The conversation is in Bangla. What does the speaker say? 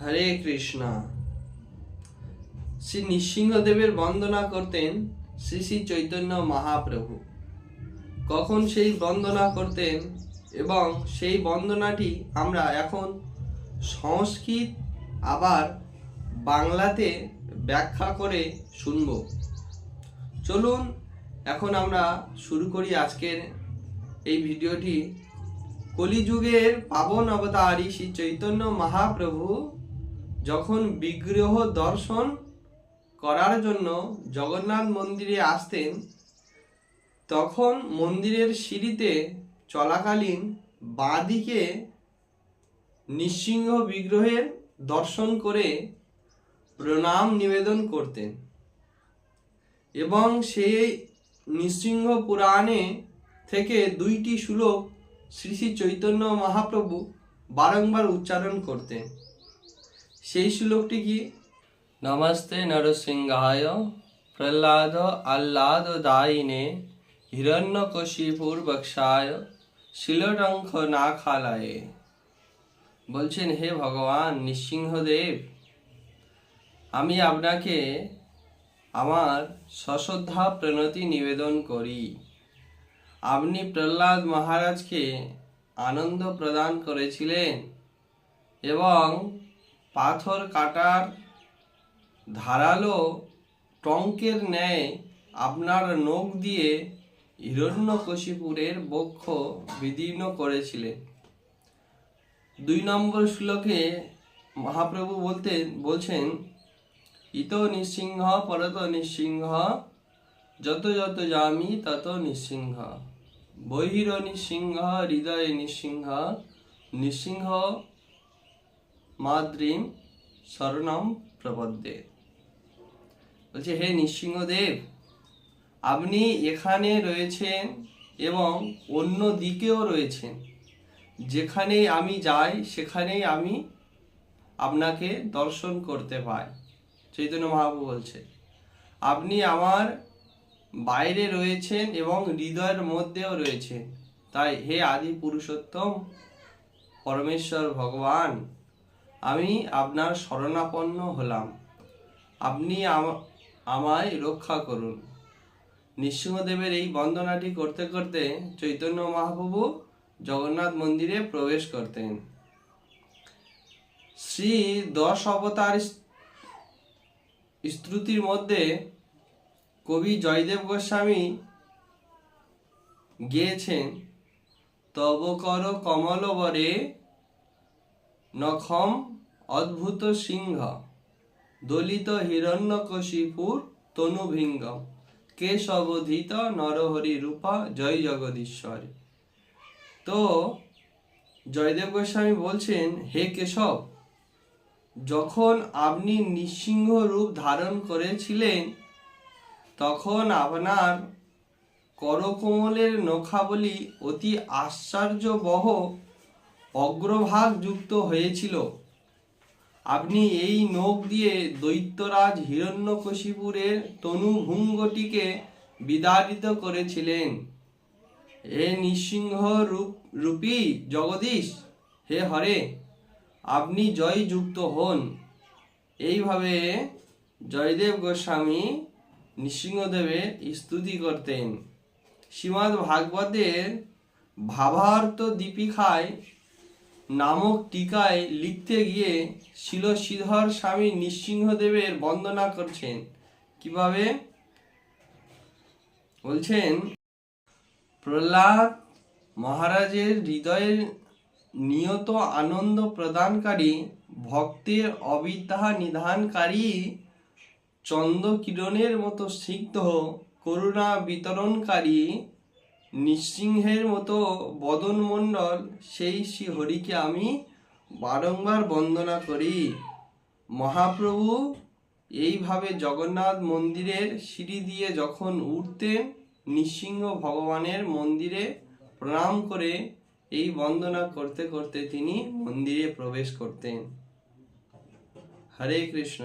হরে কৃষ্ণ। শ্রী নৃসিংহদেবের বন্দনা করতেন শ্রী শ্রী চৈতন্য মহাপ্রভু। কখন সেই বন্দনা করতেন এবং সেই বন্দনাটি আমরা এখন সংস্কৃত আবার বাংলাতে ব্যাখ্যা করে শুনব। চলুন, এখন আমরা শুরু করি আজকের এই ভিডিওটি। কলিযুগের পাবন অবতারী শ্রী চৈতন্য মহাপ্রভু যখন বিগ্রহ দর্শন করার জন্য জগন্নাথ মন্দিরে আসতেন, তখন মন্দিরের সিঁড়িতে চলাকালীন বাঁদিকে নৃসিংহ বিগ্রহের দর্শন করে প্রণাম নিবেদন করতেন এবং সেই নৃসিংহ পুরাণে থেকে দুইটি শ্লোক শ্রী শ্রী চৈতন্য মহাপ্রভু বারংবার উচ্চারণ করতেন। সেই শ্লোকটি কি? নমস্তে নরসিংহায় প্রহ্লাদ আহ্লাদ দায়িনে হিরণ্যকশিপুর বক্সায় শিলডঙ্খ না খালায়ে বলছেন, হে ভগবান, নৃসিংহদেব, আমি আপনাকে আমার সশ্রদ্ধা প্রণতি নিবেদন করি। আপনি প্রহ্লাদ মহারাজকে আনন্দ প্রদান করেছিলেন এবং পাথর কাটার ধারালো টঙ্কের ন্যায় আপনার নখ দিয়ে হিরণ্যকশিপুরের বক্ষ বিদীর্ণ করেছিলেন। দুই নম্বর শ্লোকে মহাপ্রভু বলতে, বলছেন, ইত নৃসিংহ, পরত নৃসিংহ, যত যত যামি তত নিঃসিংহ। বহির নৃসিংহ, হৃদয় নৃসিংহ নৃসিংহ মাদ্রিম শরণম প্রপদ্যে বলছে, হে নৃসিংহদেব, আপনি এখানে রয়েছেন এবং অন্য দিকেও রয়েছেন। যেখানেই আমি যাই, সেখানেই আমি আপনাকে দর্শন করতে পাই। চৈতন্য মহাপ্রভু বলছে, আপনি আমার বাইরে রয়েছেন এবং হৃদয়ের মধ্যেও রয়েছেন। তাই হে আদি পুরুষোত্তম, পরমেশ্বর ভগবান আমি আপনার শরণাপন্ন হলাম। আপনি আম- আমায় রক্ষা করুন। নৃসিংহদেবের এই বন্দনাটি করতে করতে চৈতন্য মহাপ্রভু জগন্নাথ মন্দিরে প্রবেশ করতেন। শ্রী দশ অবতার স্তুতির মধ্যে কবি জয়দেব গোস্বামী গিয়েছেন, তব কর কমলবরে নখম অদ্ভুত সিংহ। দলিত হিরণ্যকশিপুর তনুভিঙ্গম। কেশবধিত নরহরি রূপা জয় জগদীশ্বরী। তো, জয়দেব গোস্বামী বলছেন, হে কেশব, যখন আপনি নৃসিংহ রূপ ধারণ করেছিলেন, তখন আপনার করকমলের নখাবলী অতি আশ্চর্যবহ অগ্রভাগ যুক্ত হয়েছিল। আপনি এই নখ দিয়ে দৈত্যরাজ হিরণ্যকশিপুরের তনুভুঙ্গটিকে বিদারিত করেছিলেন। হে নৃসিংহ রূপ, রূপী জগদীশ, হে হরে, আপনি জয়যুক্ত হন। এইভাবে জয়দেব গোস্বামী নৃসিংহদেবের স্তুতি করতেন। শ্রীমদ্ ভাগবতের ভাবার্থ দীপিকায় নামক টিকায় লিখতে গিয়ে শিল শ্রীধর স্বামী নৃসিংহদেবের বন্দনা করছেন। কীভাবে? বলছেন, প্রহ্লাদ মহারাজের হৃদয়ের নিয়ত আনন্দ প্রদানকারী ভক্তের অবিদ্যা নিধানকারী চন্দ্রকিরণের মতো সিদ্ধ করুণা বিতরণকারী নৃসিংহের মতো বদনমণ্ডল সেই শ্রী হরিকে আমি বারংবার বন্দনা করি। মহাপ্রভু এইভাবে জগন্নাথ মন্দিরের সিঁড়ি দিয়ে যখন উঠতেন, নৃসিংহ ভগবানের মন্দিরে প্রণাম করে এই বন্দনা করতে করতে তিনি মন্দিরে প্রবেশ করতেন। হরে কৃষ্ণ।